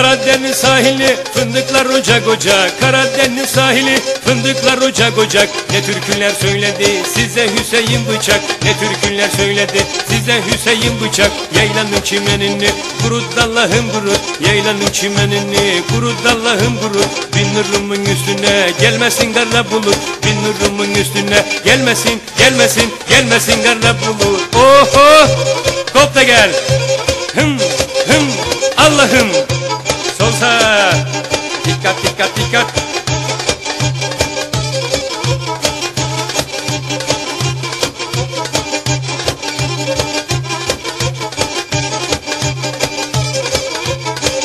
Karadeniz sahili fındıklar ocak ocak. Karadeniz sahili fındıklar ocak ocak. Ne türküler söyledi size Hüseyin Bıçak. Ne türküler söyledi size Hüseyin Bıçak. Yaylanın çimenini kurut Allah'ım kurut Yaylanın çimenini kurut Allah'ım kurut Bin nurumun üstüne gelmesin garla bulut. Bin nurumun üstüne gelmesin gelmesin gelmesin garla bulut. Oho! Kop da gel. Hım hım Allah'ım salsa. Tica, tica, tica.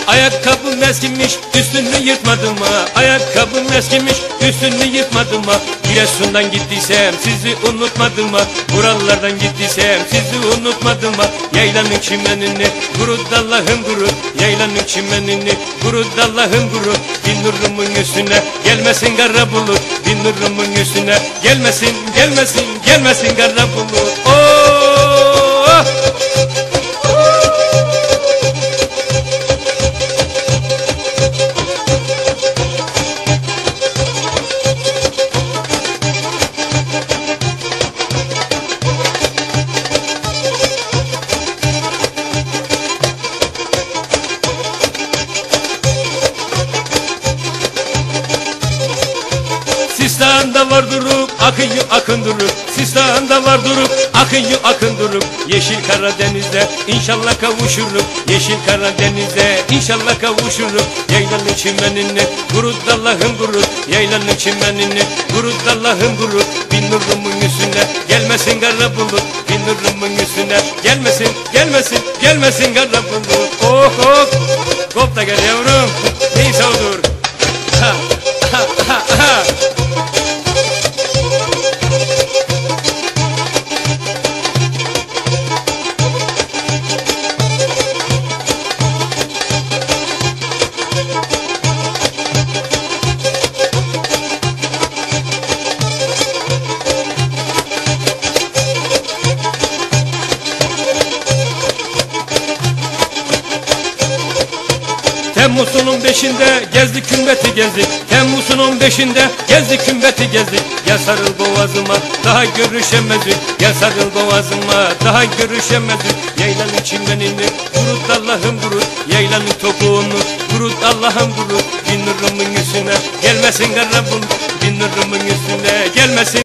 Ayakkabım eskimiş üstünü yırtmadım ha. Ayakkabım eskimiş üstünü yırtmadım ha. Giresun'dan gittiysem sizi unutmadım ha. Buralardan gittiysem sizi unutmadım ha. Yaylanın çimenini kurut Allah'ım kurut Yaylanın çimenini kurut Allah'ım kurut Bin nurumun üstüne gelmesin kara bulut. Bin nurumun üstüne gelmesin gelmesin gelmesin kara bulut Sistan'da var durup akın yu akın durup. Sistan'da var durup akın yu akın durup. Yeşil Karadeniz'de inşallah kavuşurum. Yeşil Karadeniz'de inşallah kavuşurum. Yaylanın çimenini kurut Allah'ım kurut Yaylanın çimenini kurut Allah'ım kurut Bin nurumun üstüne gelmesin kara bulut. Bin nurumun üstüne gelmesin gelmesin gelmesin kara bulut. Oh oh. Kop da gel yavrum Temmuz'un beşinde gezdik kümbeti gezdik. Temmuz'un beşinde gezdik kümbeti gezdik. Gel sarıl boğazıma daha görüşemezdik Gel sarıl boğazıma daha görüşemezdik Yaylanın çimenini kurut Allah'ım kurut Yaylanın topuğunu kurut Allah'ım kurut Bin nurumun üstüne gelmesin kara Bin nurumun üstüne gelmesin